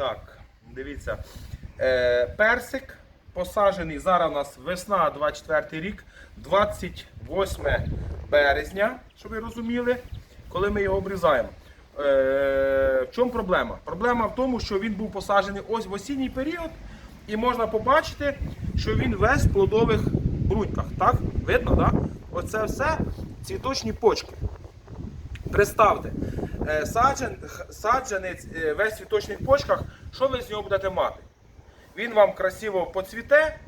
Так, дивіться. Е, персик посаджений. Зараз у нас весна 24 рік, 28 березня, щоб ви розуміли, коли ми його обрізаємо. Е, в чому проблема? Проблема в тому, що він був посаджений ось в осінній період, і можна побачити, що він весь в плодових бруньках. Так? Видно, так? Оце все цвіточні почки. Представте, е, саджан, саджанець е, весь в цвіточних почках, що ви з нього будете мати? Він вам красиво поцвіте,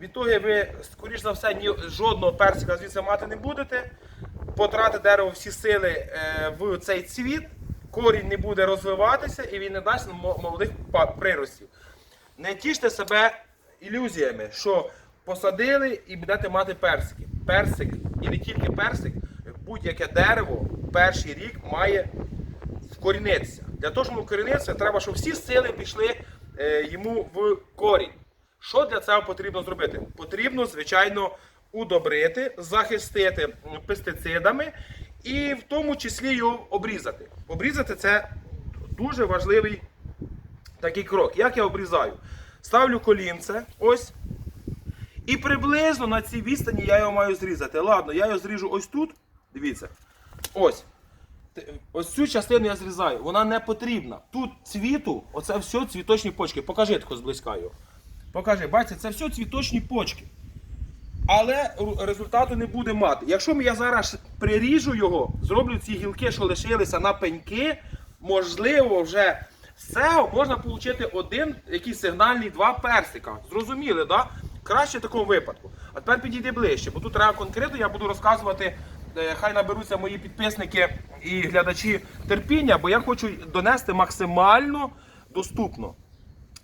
відтоді ви, скоріш за все, ні, жодного персика звідси мати не будете. Потратите дерево всі сили е, в цей цвіт, корінь не буде розвиватися і він не дасть мо- молодих приростів. Не тіште себе ілюзіями, що посадили і будете мати персики. Персик і не тільки персик, будь-яке дерево перший рік має вкорінитися. Для того, щоб вкорінитися, треба, щоб всі сили пішли е, йому в корінь. Що для цього потрібно зробити? Потрібно, звичайно, удобрити, захистити пестицидами і в тому числі його обрізати. Обрізати це дуже важливий такий крок. Як я обрізаю? Ставлю колінце, ось. І приблизно на цій відстані я його маю зрізати. Ладно, я його зріжу ось тут. Дивіться. Ось. Ось цю частину я зрізаю. Вона не потрібна. Тут цвіту, оце все цвіточні почки. Покажи тако зблизька його. Покажи, бачите, це все цвіточні почки. Але результату не буде мати. Якщо я зараз приріжу його, зроблю ці гілки, що лишилися на пеньки, можливо, вже з можна отримати один якийсь сигнальний два персика. Зрозуміли, да? Краще в такому випадку. А тепер підійди ближче, бо тут треба конкретно, я буду розказувати. Е, Хай наберуться мої підписники і глядачі терпіння, бо я хочу донести максимально доступно.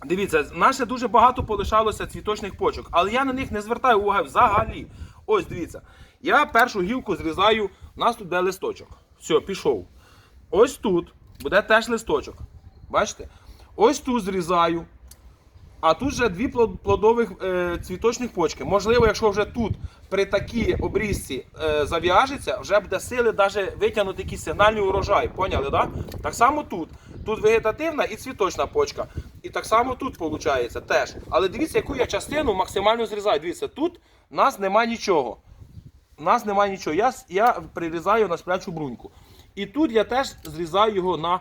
Дивіться, наше дуже багато полишалося цвіточних почок, але я на них не звертаю уваги взагалі. Ось дивіться. Я першу гілку зрізаю, у нас тут де листочок. Все, пішов. Ось тут буде теж листочок. Бачите? Ось тут зрізаю. А тут вже дві плодових е, цвіточних почки. Можливо, якщо вже тут при такій обрізці е, зав'яжеться, вже буде сили навіть витягнути якийсь сигнальний урожай. Поняли, да? Так само тут. Тут вегетативна і цвіточна почка. І так само тут виходить теж. Але дивіться, яку я частину максимально зрізаю. Дивіться, тут у нас немає нічого. У нас немає нічого. Я, я прирізаю на сплячу бруньку. І тут я теж зрізаю його на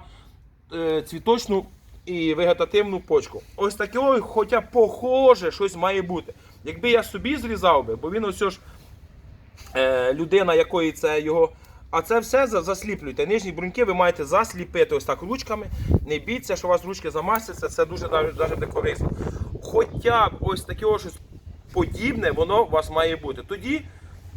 е, цвіточну і вегетативну почку. Ось таке, хоча похоже, щось має бути. Якби я собі зрізав би, бо він ось ж е, людина, якої це його. А це все засліплюйте. Нижні бруньки ви маєте засліпити ось так ручками. Не бійтеся, що у вас ручки замастяться, це дуже навіть, корисно. Хоча б ось таке щось подібне, воно у вас має бути. Тоді.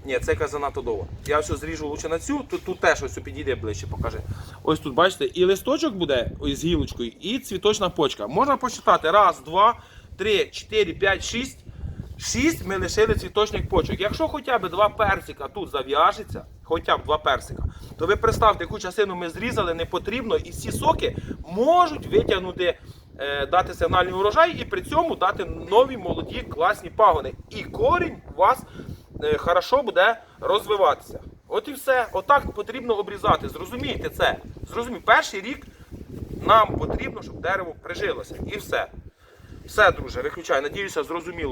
Ні, це яка занадто довго. Я все зріжу лучше на цю, тут, тут теж ось підійде ближче, покажи. Ось тут, бачите, і листочок буде з гілочкою, і цвіточна почка. Можна посчитати. Раз, два, три, чотири, п'ять, шість. Шість ми лишили цвіточних почок. Якщо хоча б два персика тут зав'яжеться, хоча б два персика, то ви представте, яку частину ми зрізали, не потрібно, і всі соки можуть витягнути, е, дати сигнальний урожай і при цьому дати нові молоді класні пагони. І корінь у вас хорошо буде розвиватися. От і все. Отак потрібно обрізати. Зрозумійте це. Зрозумійте, перший рік нам потрібно, щоб дерево прижилося. І все. Все, друже, виключай. Надіюся, зрозуміло.